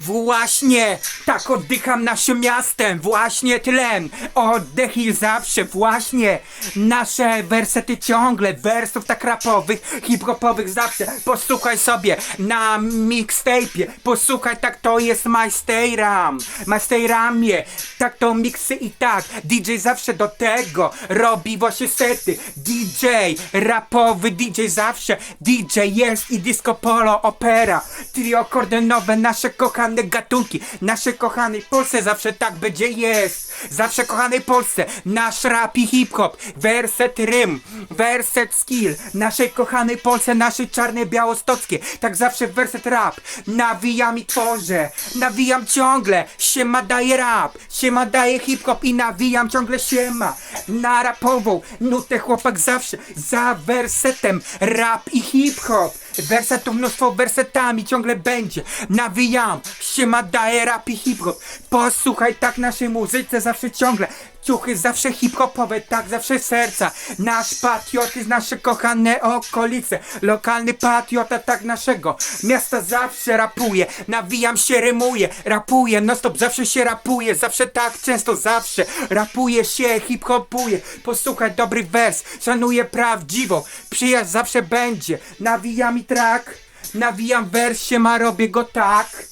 Właśnie, tak oddycham naszym miastem, właśnie tlen, oddech i zawsze, właśnie. Nasze wersety ciągle, wersów tak rapowych, hip-hopowych zawsze, posłuchaj sobie na mixtape'ie, posłuchaj, tak to jest My Stay Ram, My Stay Ramie, tak to miksy i tak, DJ zawsze do tego robi właśnie sety, DJ, rapowy DJ zawsze, DJ jest i disco polo, opera, trio kordynowe, nasze kochane gatunki, nasze kochanej Polsce zawsze tak będzie jest, zawsze kochanej Polsce, nasz rap i hip-hop, werset rym, werset skill, naszej kochanej Polsce, naszej czarnej białostockie, tak zawsze werset rap, nawijam i tworzę, nawijam ciągle, siema daje rap, siema daje hip-hop i nawijam ciągle. Siema, na rapową nutę chłopak zawsze, za wersetem, rap i hip-hop, wersetów mnóstwo wersetami ciągle będzie, nawijam, siema daje rap i hip-hop, posłuchaj tak naszej muzyce zawsze ciągle, ciuchy zawsze hip-hopowe, tak zawsze serca, nasz patriotyzm, nasze kochane okolice, lokalny patriota tak naszego miasta zawsze rapuje, nawijam się, rymuję, rapuję, no stop, zawsze się rapuje, zawsze tak często, zawsze rapuje się, hip-hopuje, posłuchaj dobry wers, szanuję prawdziwą, przyjaźń zawsze będzie, nawijam i track, nawijam wers, się ma, robię go tak,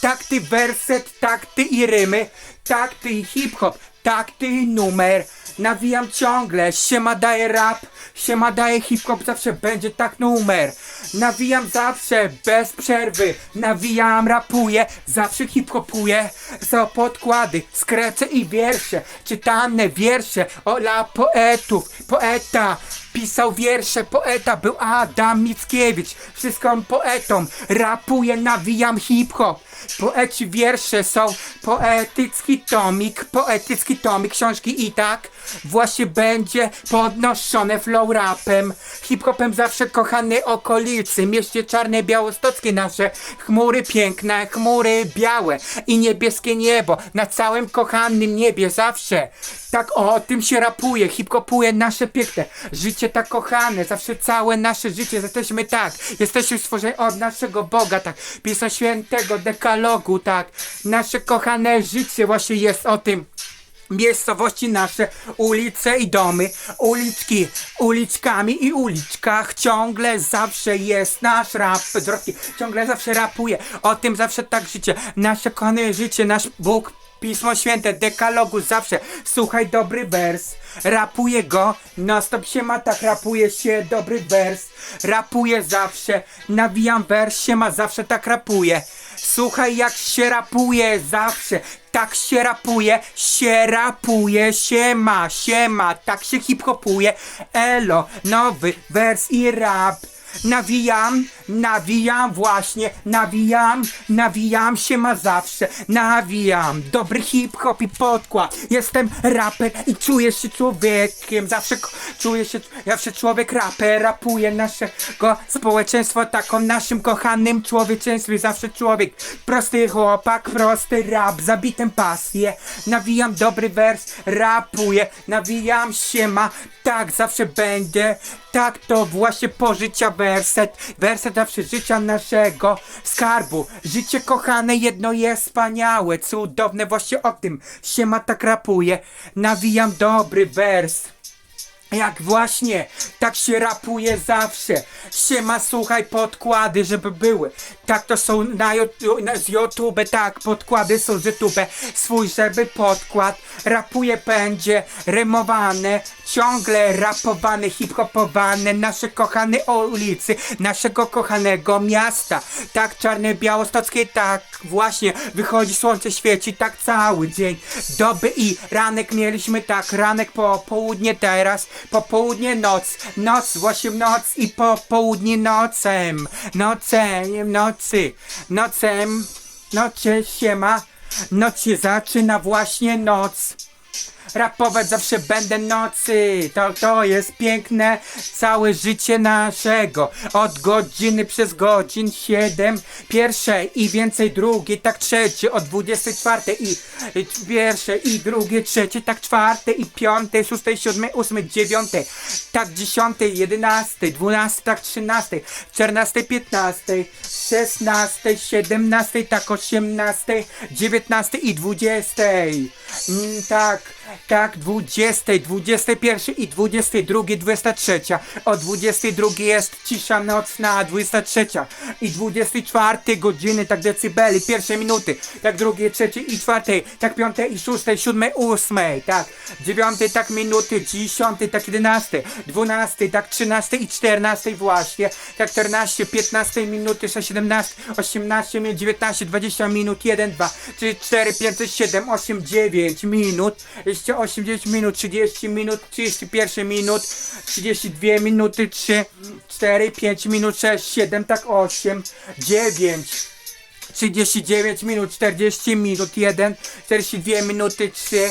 tak ty werset, tak ty i rymy, tak ty i hip-hop, tak ty numer. Nawijam ciągle, siema daje rap, siema daje hip-hop, zawsze będzie tak numer. Nawijam zawsze, bez przerwy, nawijam, rapuję, zawsze hip-hopuję. Za podkłady, skrece i wiersze, czytane wiersze, ola poetów, poeta. Pisał wiersze, poeta był Adam Mickiewicz, wszystko on poetą, rapuje, nawijam hip-hop. Poeci wiersze są poetycki tomik, poetycki tomik, książki i tak właśnie będzie podnoszone flow rapem. Hip-hopem zawsze kochany okolicy, mieście czarne, białostockie nasze, chmury piękne, chmury białe. I niebieskie niebo na całym kochanym niebie zawsze. Tak o tym się rapuje, hip-hopuje nasze piękne życie tak kochane, zawsze całe nasze życie, jesteśmy tak, jesteśmy stworzeni od naszego Boga, tak, Pisma Świętego, dekalogu, tak, nasze kochane życie właśnie jest o tym. Miejscowości nasze, ulice i domy, uliczki, uliczkami i uliczkach. Ciągle zawsze jest nasz rap, Drogi, ciągle zawsze rapuje, o tym zawsze tak życie, nasze kochane życie, nasz Bóg, Pismo Święte, dekalogu zawsze, słuchaj dobry wers, rapuje go, no stop się ma, tak rapuje się dobry wers, rapuje zawsze, nawijam wers, się ma, zawsze tak rapuje. Słuchaj jak się rapuje zawsze, tak się rapuje, się rapuje, się ma, się ma, tak się hip-hopuje, elo, nowy wers i rap. Nawijam, nawijam właśnie, nawijam, nawijam się ma zawsze, nawijam, dobry hip-hop i podkład, jestem raper i czuję się człowiekiem, zawsze czuję się, zawsze człowiek raper, rapuje naszego społeczeństwa, taką naszym kochanym człowieczeństwie, zawsze człowiek, prosty chłopak, prosty rap, zabitem pasję, nawijam dobry wers, rapuję, nawijam się ma, tak zawsze będzie, tak to właśnie pożycia werset, werset zawsze życia naszego skarbu. Życie kochane jedno jest wspaniałe, cudowne właśnie o tym się ma tak rapuje. Nawijam dobry wers. Jak właśnie, tak się rapuje zawsze. Siema, słuchaj, podkłady, żeby były. Tak to są na, na z YouTube, tak, podkłady są z YouTube. Swój, żeby podkład rapuje będzie, rymowane, ciągle rapowane, hip-hopowane, nasze kochane ulicy, naszego kochanego miasta. Tak, czarne, białostockie, tak, właśnie, wychodzi słońce, świeci, tak cały dzień. Doby i ranek mieliśmy, tak, ranek po południe teraz, popołudnie noc, noc, właśnie noc i popołudnie nocem, nocem, nocy, nocem, nocie siema, noc się zaczyna właśnie noc. Rapować zawsze będę nocy, to, to jest piękne całe życie naszego. Od godziny przez godzin siedem Pierwszej i więcej drugiej, tak trzecie Od dwudziestej czwartej i pierwsze i drugie, trzecie, tak czwarte i piąte, szóste, siódme, ósme, dziewiąte Tak dziesiątej, jedenastej, dwunastej, tak trzynastej Czternastej, piętnastej, szesnastej, siedemnastej, tak osiemnastej, dziewiętnastej i dwudziestej mm, Tak, tak, dwudziestej, dwudziestej pierwszej i dwudziestej drugiej, dwudziesta trzecia. O dwudziestej drugiej jest cisza nocna, a dwudziesta trzecia I dwudziestej czwartej godziny, tak decybeli, pierwsze minuty. Tak drugiej, trzeciej i czwartej, tak piątej i szóstej, siódmej, ósmej Tak, dziewiątej, tak minuty, dziesiątej, tak jedenastej Dwunastej, tak trzynastej i czternastej właśnie. Tak czternaście, piętnastej minuty, sześć, siedemnaście, osiemnaście dziewiętnaście, dwadzieścia minut, jeden, dwa, trzy, cztery, pięć, sześć, siedem, osiem, dziewięć minut Jeszcze osiem, dziewięć minut, trzydzieści minut, trzydzieści pierwszy minut, trzydzieści dwie minuty, trzy, cztery, pięć minut, sześć, siedem, tak osiem, dziewięć. 39 minut, 40 minut, 1, 42 minuty, 3,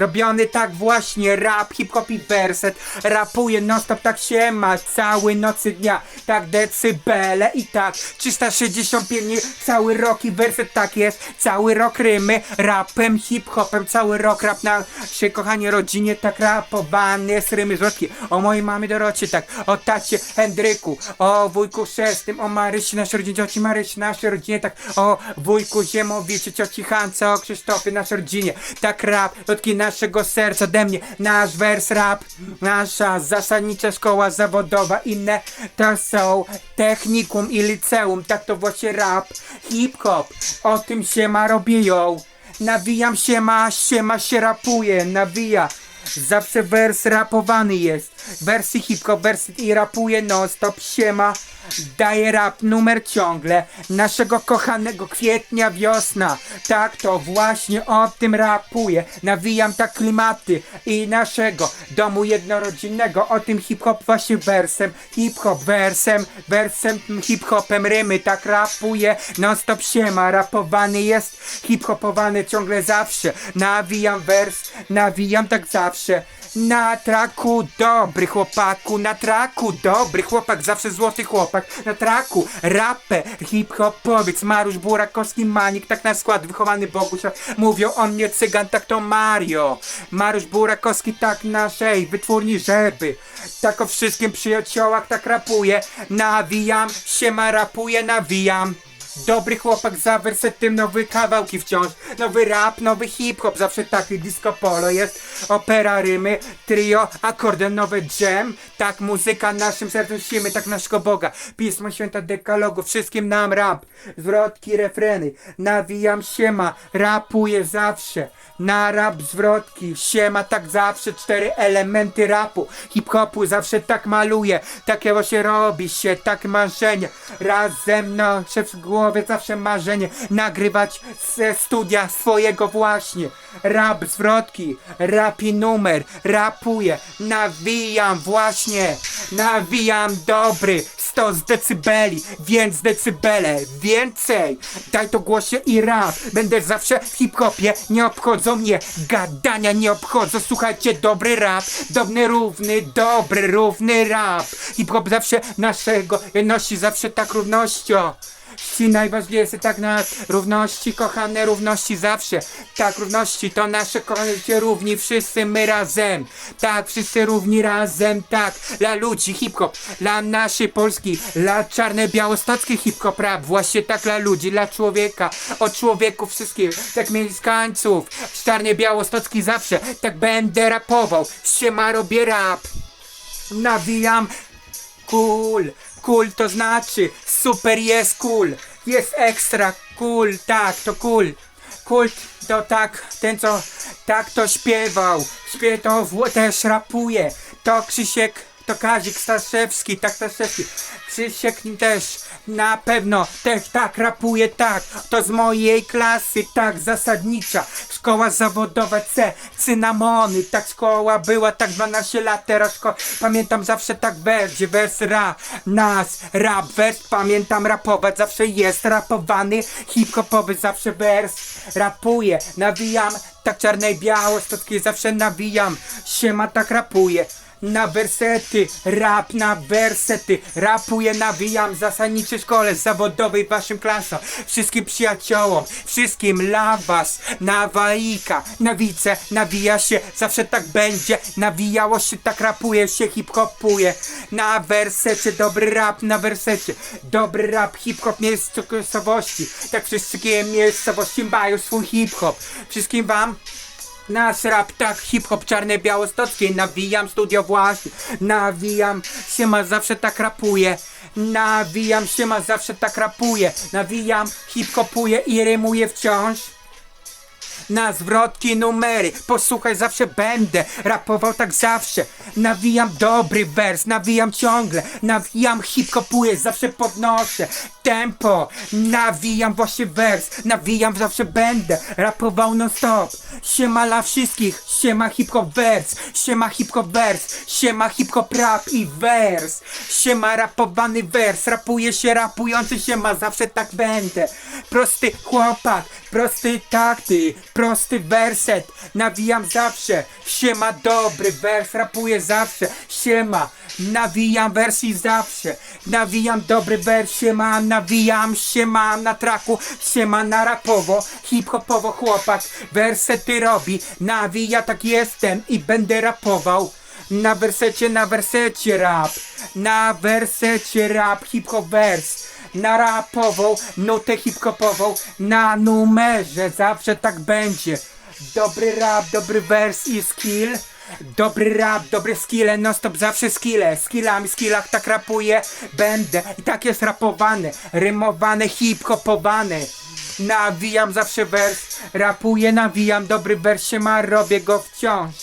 robiony tak właśnie, rap, hip-hop i werset, rapuje non-stop, tak się ma, cały nocy dnia, tak decybele i tak, 365 dni, cały rok i werset tak jest, cały rok rymy, rapem, hip-hopem, cały rok rap na się, kochanie, rodzinie, tak rapowany jest rymy. Zwrotki, o mojej mamie Dorocie, tak, o tacie Hendryku, o wujku Szestym, o Marysi, naszej rodzinie, cioci Marysi, naszej rodzinie, tak, o wujku Ziemowicie, cioci Hance, o Krzysztofie, naszej rodzinie, tak rap, dotki naszego serca ode mnie, nasz wers rap, nasza zasadnicza szkoła zawodowa, inne to są technikum i liceum, tak to właśnie rap, hip-hop, o tym się ma robią, nawijam się ma, się ma się rapuje, nawija, Zawsze wers rapowany jest. Wersy hip-hop, wersy i rapuje non-stop, siema. Daje rap numer ciągle naszego kochanego kwietnia wiosna. Tak to właśnie o tym rapuję. Nawijam tak klimaty i naszego domu jednorodzinnego. O tym hip-hop właśnie wersem. Hip-hop wersem, wersem hip-hopem rymy. Tak rapuję non-stop siema. Rapowany jest, hip-hopowany ciągle zawsze. Nawijam wers, nawijam tak zawsze. Na traku dobry chłopaku, na traku dobry chłopak, zawsze złoty chłopak, na traku rapę, hip-hopowiec, Marusz Burakowski, Manik, tak na skład, wychowany Boguś, mówią o mnie cygan, tak to Mario, Marusz Burakowski, tak naszej wytwórni żeby, tak o wszystkim przyjaciołach, tak rapuje, nawijam, siema rapuje, nawijam. Dobry chłopak za wersetem, nowe kawałki wciąż, nowy rap, nowy hip-hop, zawsze taki disco polo jest, opera, rymy, trio, akordeon, nowy jam, tak muzyka naszym sercem siły, tak naszego Boga, Pismo Święta Dekalogu, wszystkim nam rap, zwrotki, refreny, nawijam siema, rapuję zawsze, na rap zwrotki, siema tak zawsze, cztery elementy rapu, hip-hopu, zawsze tak maluję, takie właśnie robi się, tak marzenie, raz ze mną, szef w głowie, zawsze marzenie, nagrywać ze studia swojego właśnie, rap zwrotki, rapi numer, rapuję, nawijam właśnie, nawijam dobry, 100 z decybeli, więc decybele, więcej, daj to głosie i rap, będę zawsze w hip-hopie, nie obchodzą mnie gadania, nie obchodzą, słuchajcie, dobry rap, dobry, równy, dobry, równy rap, hip-hop zawsze naszego, nosi zawsze tak równością. Ci najważniejsze tak na równości, kochane równości zawsze. Tak, równości to nasze kochane życie równi, wszyscy my razem. Tak, wszyscy równi razem, tak. Dla ludzi hip-hop, dla naszej Polski, dla czarne białostockie hip-hop rap. Właśnie tak dla ludzi, dla człowieka, od człowieku wszystkich, tak mieszkańców. Czarny białostocki zawsze, tak będę rapował. Siema robię rap. Nawijam Cool, cool to znaczy super jest cool, jest ekstra cool, tak to cool. kult to tak, ten co tak to śpiewał, śpiewał, też rapuje, to Krzysiek, to Kazik Staszewski, tak Staszewski, Krzysiek też. Na pewno też tak rapuje, tak, to z mojej klasy, tak, zasadnicza, szkoła zawodowa C, cynamony, tak szkoła była, tak 12 lat, teraz szkoła, pamiętam zawsze tak wers, gdzie wers ra, nas, rap, wers, pamiętam rapować, zawsze jest rapowany, hip-hopowy zawsze wers, rapuje, nawijam, tak czarne i białe, stotki zawsze nawijam, siema tak rapuje, na wersety, rap na wersety, rapuję, nawijam, zasadniczej szkole zawodowej waszym klasom, wszystkim przyjaciołom, wszystkim dla was, na waika, na wice, nawija się, zawsze tak będzie, nawijało się, tak rapuje się, hip-hopuje, na wersecie, dobry rap na wersecie, dobry rap, hip-hop miejscowości, tak wszystkie miejscowości mają swój hip-hop, wszystkim wam Nasz rap tak hip-hop czarne białostockie Nawijam studio właśnie. Nawijam się ma zawsze tak rapuje. Nawijam się ma zawsze tak rapuje. Nawijam hip-hopuję i rymuję wciąż na zwrotki numery, posłuchaj zawsze będę Rapował tak zawsze. Nawijam dobry wers, nawijam ciągle. Nawijam hip-hopuję, zawsze podnoszę Tempo, nawijam właśnie wers Nawijam zawsze będę Rapował non stop Siema dla wszystkich, siema hip-hop wers Siema hip-hop wers Siema hip-hop rap i wers. Siema rapowany wers Rapuje się rapujący się ma, zawsze tak będę Prosty chłopak, prosty takty Prosty werset, nawijam zawsze Siema dobry wers, rapuję zawsze. Siema, nawijam wersji zawsze. Nawijam dobry wers, siema Nawijam, siema na traku. Siema na rapowo, hip-hopowo chłopak. Wersety robi, nawija tak jestem I będę rapował. Na wersecie, na wersecie rap. Na wersecie rap, hip-hop wers Na rapową, nutę hip-hopową Na numerze, zawsze tak będzie. Dobry rap, dobry wers i skill. Dobry rap, dobre skille, non stop zawsze skille. Skillami, skillach tak rapuję, będę I tak jest rapowane, rymowane, hip-hopowane. Nawijam zawsze wers, rapuję, nawijam Dobry wers się ma, robię go wciąż.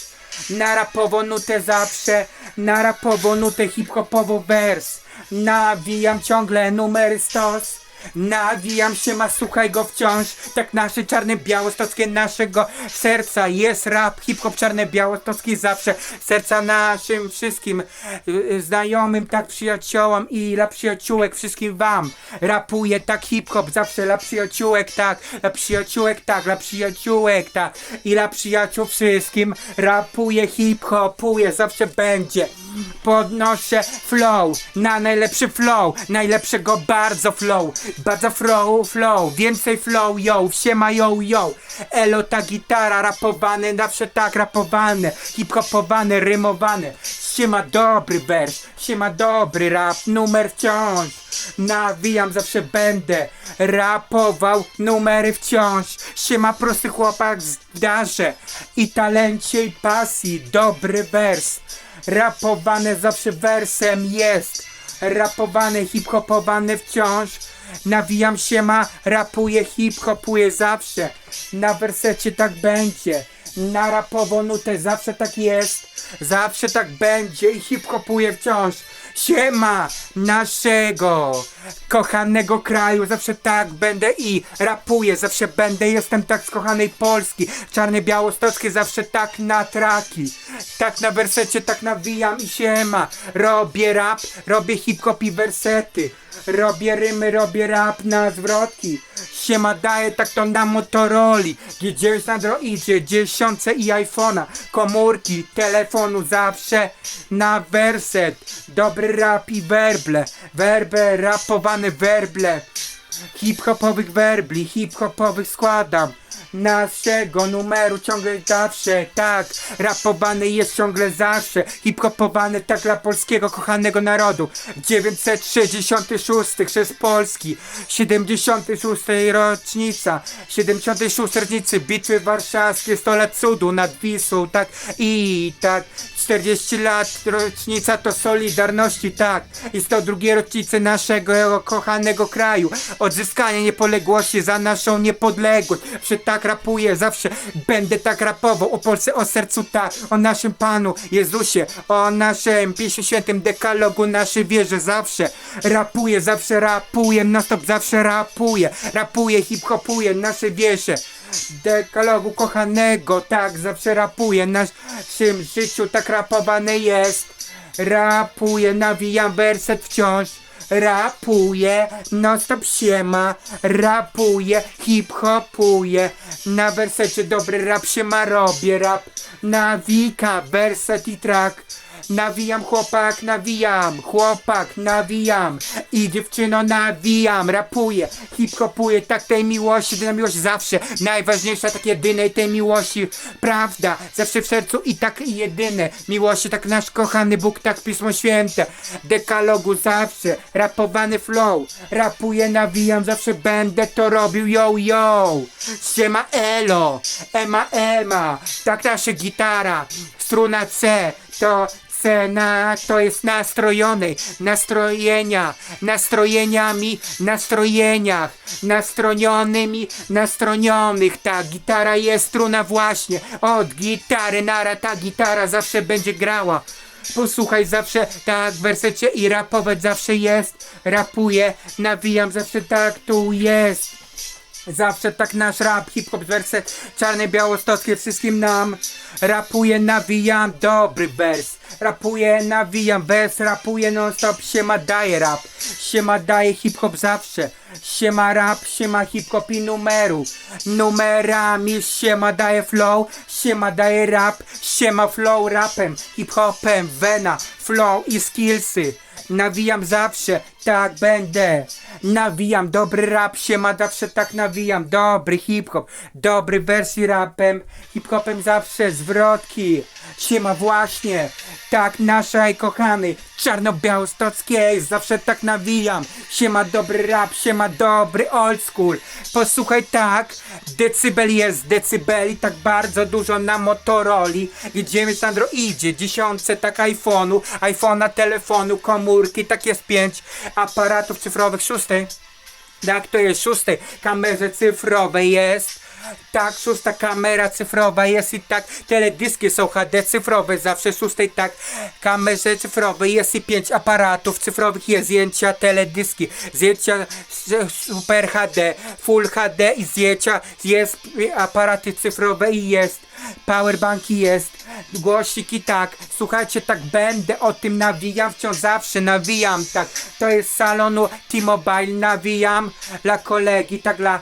Na rapowo nutę zawsze, na rapowo nutę hip-hopowo wers Nawijam ciągle numery stos Nawijam się, ma słuchaj go wciąż. Tak nasze czarne białostockie naszego serca. Jest rap, hip-hop czarne białostockie zawsze. Serca naszym wszystkim. Y, y, znajomym, tak przyjaciołom I dla przyjaciółek wszystkim wam. Rapuję tak hip-hop zawsze dla przyjaciółek tak. Dla przyjaciółek tak, dla przyjaciółek tak. I dla przyjaciół wszystkim. Rapuję hip-hopuję, zawsze będzie. Podnoszę flow na najlepszy flow. Najlepszego bardzo flow Bardzo flow, flow Więcej flow, yo Siema, yo, yo. Elo ta gitara rapowane Zawsze tak rapowane Hip-hopowane, rymowane. Siema dobry wers Siema dobry rap Numer wciąż. Nawijam zawsze będę Rapował numery wciąż. Siema prosty chłopak w darze I talencie i pasji Dobry wers. Rapowane zawsze wersem jest Rapowane, hip-hopowane wciąż Nawijam się ma, rapuję, hip-hopuję zawsze. Na wersecie tak będzie. Na rapową nutę zawsze tak jest. Zawsze tak będzie i hip-hopuję wciąż. Siema naszego kochanego kraju, zawsze tak będę i rapuję, zawsze będę, jestem tak z kochanej Polski, czarny białostockie, zawsze tak na traki, tak na wersecie, tak nawijam i siema, robię rap, robię hip-hop i wersety, robię rymy, robię rap na zwrotki, siema daję tak to na Motoroli, G9 na Androidzie, dziesiątce i iPhone'a, komórki, telefonu zawsze na werset, dobry rap i werble, werbe, rapowane werble, hip-hopowych werbli, hip-hopowych składam. Naszego numeru ciągle zawsze, tak, rapowany jest ciągle zawsze, hip-hopowany tak dla polskiego kochanego narodu. 966 przez Polski, 76 rocznica, 76 rocznicy Bitwy Warszawskiej, 100 lat cudu nad Wisłą, tak, i tak, 40 lat rocznica to Solidarności, tak, i 102 rocznicy naszego kochanego kraju, odzyskania niepodległości za naszą niepodległość, zawsze tak rapuję, zawsze będę tak rapował. O Polsce, o sercu tak, o naszym Panu Jezusie, o naszym Piśmie Świętym dekalogu, naszej wierze, zawsze rapuję, zawsze rapuję, na stop zawsze rapuję, rapuję, hip-hopuję, nasze wiersze, dekalogu kochanego, tak, zawsze rapuję, w naszym życiu tak rapowane jest, rapuję, nawijam werset wciąż, Rapuję, no stop siema, rapuję, hip-hopuję, na wersecie dobry rap się ma, robię rap, nawika, werset i track, nawijam chłopak, nawijam, chłopak, nawijam. I dziewczyno nawijam, rapuję, hip-hopuję, tak tej miłości, na miłość zawsze, najważniejsza tak jedynej tej miłości, prawda, zawsze w sercu i tak jedyne, miłości tak nasz kochany Bóg, tak Pismo Święte, dekalogu zawsze, rapowany flow, rapuję, nawijam, zawsze będę to robił, yo yo, siema elo, ema ema, tak nasza gitara, struna C, to Na, to jest nastrojonej, nastrojenia, nastrojeniami, nastrojeniach, nastrojonymi, nastronionych, ta gitara jest struna właśnie, od gitary, nara, ta gitara zawsze będzie grała. Posłuchaj zawsze tak w wersecie i rapować zawsze jest, rapuję, nawijam zawsze tak tu jest. Zawsze tak nasz rap, hip-hop, werset czarne, białostockie wszystkim nam. Rapuję, nawijam, dobry wers Rapuję, nawijam, wers Rapuję non-stop, siema daje rap Siema daje hip-hop zawsze Siema rap, siema hip-hop i numeru Numerami, siema daje flow Siema daje rap, siema flow rapem Hip-hopem, wena, flow i skillsy Nawijam zawsze, tak będę. Nawijam dobry rap, się ma zawsze tak nawijam. Dobry hip-hop, dobry wersji rapem, hip-hopem zawsze zwrotki. Siema właśnie, tak naszej kochany, czarno-białostockiej, zawsze tak nawijam. Siema dobry rap, siema dobry old school. Posłuchaj tak, decybel jest decybeli, tak bardzo dużo na Motoroli. Idziemy z Androidzie, dziesiątce tak iPhone'u, iPhone'a, telefonu, komórki, tak jest pięć aparatów cyfrowych, szóstej. Tak, to jest szóstej kamerze cyfrowej jest. Tak, szósta kamera cyfrowa jest i tak. Teledyski są HD cyfrowe, zawsze szóstej tak. Kamerze cyfrowej jest i pięć aparatów cyfrowych jest zdjęcia, teledyski, zdjęcia Super HD, Full HD i zdjęcia jest aparaty cyfrowe i jest powerbanki jest, głośniki tak, słuchajcie tak będę o tym nawijam, wciąż zawsze nawijam. Tak, to jest salonu T-Mobile. Nawijam. Dla kolegi, tak dla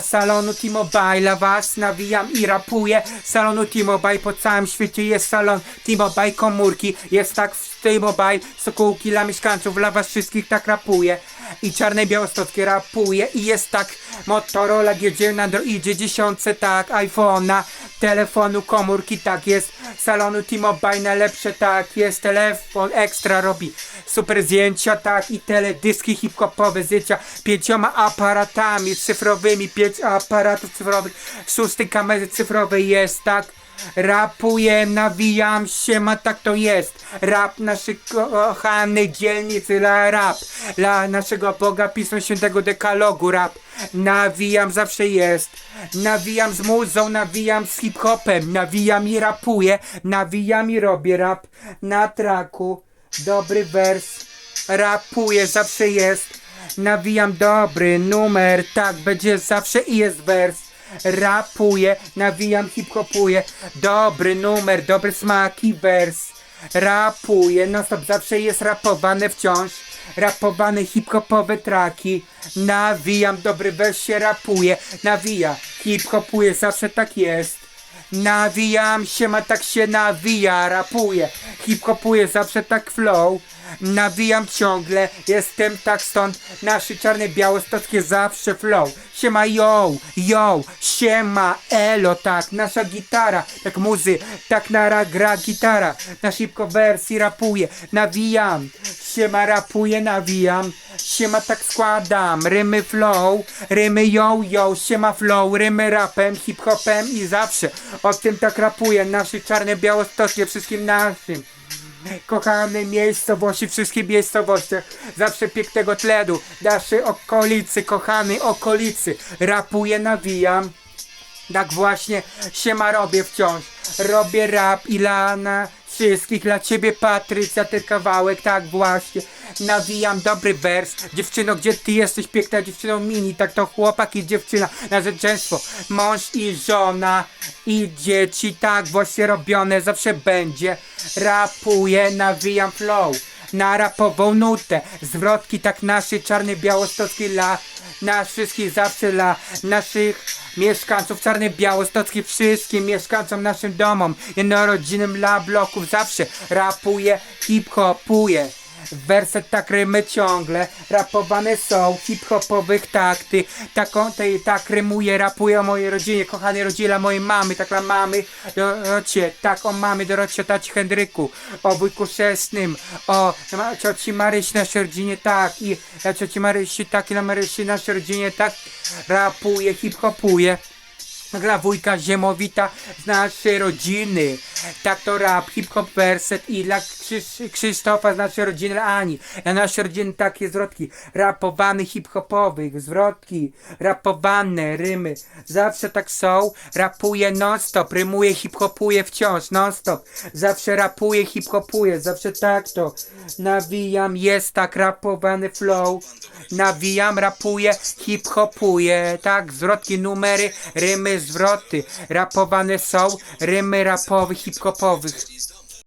salonu T-Mobile'a was nawijam i rapuję. Salonu T-Mobile po całym świecie jest salon T-Mobile komórki, jest tak w T-Mobile Sokółki dla mieszkańców, dla was wszystkich tak rapuje i czarne białostockie rapuje i jest tak. Motorola jedzie na Androidzie dziesiątce tak. iPhone'a, telefonu, komórki tak jest, salonu T-Mobile najlepsze tak jest, telefon ekstra robi super zdjęcia tak. I teledyski hip-hopowe zdjęcia pięcioma aparatami cyfrowymi, pięć aparatów cyfrowych, szóstej kamery cyfrowej jest tak Rapuję, nawijam się, ma tak to jest. Rap naszej kochanej dzielnicy, la rap. Dla naszego Boga Pisma Świętego Dekalogu, rap. Nawijam zawsze jest. Nawijam z muzą, nawijam z hip-hopem, nawijam i rapuję, nawijam i robię rap na traku. Dobry wers, rapuję, zawsze jest. Nawijam dobry numer, tak będzie zawsze i jest wers. Rapuję, nawijam, hip-hopuję. Dobry numer, dobry smak i wers. Rapuję, no stop, zawsze jest rapowane wciąż. Rapowane hip-hopowe traki. Nawijam, dobry wers się rapuje. Nawija, hip-hopuje, zawsze tak jest. Nawijam się, ma tak się nawija, rapuje, hip-hopuje, zawsze tak flow. Nawijam ciągle, jestem tak stąd, nasze czarne białostockie zawsze flow. Siema yo, yo, siema elo, tak, nasza gitara, tak muzy, tak nara gra gitara, na szybko wersji rapuje, nawijam, siema rapuje, nawijam, siema tak składam, rymy flow, rymy yo yo, siema flow, rymy rapem, hip-hopem i zawsze o tym tak rapuję, nasze czarne białostockie, wszystkim naszym. Kochane miejscowości, wszystkie miejscowości, zawsze pięknego tlenu, naszej okolicy, kochanej okolicy, rapuję, nawijam, Tak właśnie siema robię wciąż. Robię rap i lana wszystkich dla ciebie Patrycja, ten kawałek, tak właśnie. Nawijam dobry wers. Dziewczyno, gdzie ty jesteś piękna dziewczyną mini? Tak to chłopak i dziewczyna. Narzeczeństwo, mąż i żona i dzieci, tak właśnie robione zawsze będzie. Rapuję, nawijam flow na rapową nutę. Zwrotki tak naszej czarny białostocki dla nas wszystkich zawsze dla naszych mieszkańców czarny białostocki wszystkim mieszkańcom naszym domom jednorodzinnym dla bloków zawsze rapuję, hip-hopuję. Werset tak rymy ciągle rapowane są hip-hopowych takty. Taką tej tak rymuję, rapuję o mojej rodzinie, kochanej rodzinie dla mojej mamy, tak dla mamy. Dorocie, tak o mamy Dorocie, taci Henryku, o wujku chrzestnym, o cioci Marysi naszej rodzinie, tak. I dla cioci Marysi, tak i dla Marysi naszej rodzinie, tak. Rapuję, hip-hopuję dla wujka Ziemowita z naszej rodziny. Tak to rap, hip-hop werset i dla Krzysz Krzysztofa z naszej rodziny, Ani. Dla naszej rodziny takie zwrotki. Rapowanych hip-hopowych, zwrotki. Rapowane rymy. Zawsze tak są. Rapuję non-stop, rymuję, hip-hopuję wciąż non-stop. Zawsze rapuję, hip-hopuję, zawsze tak to. Nawijam, jest tak rapowany flow. Nawijam, rapuję, hip-hopuję. Tak, zwrotki, numery, rymy, zwroty. Rapowane są rymy rapowych, hip-hopowych.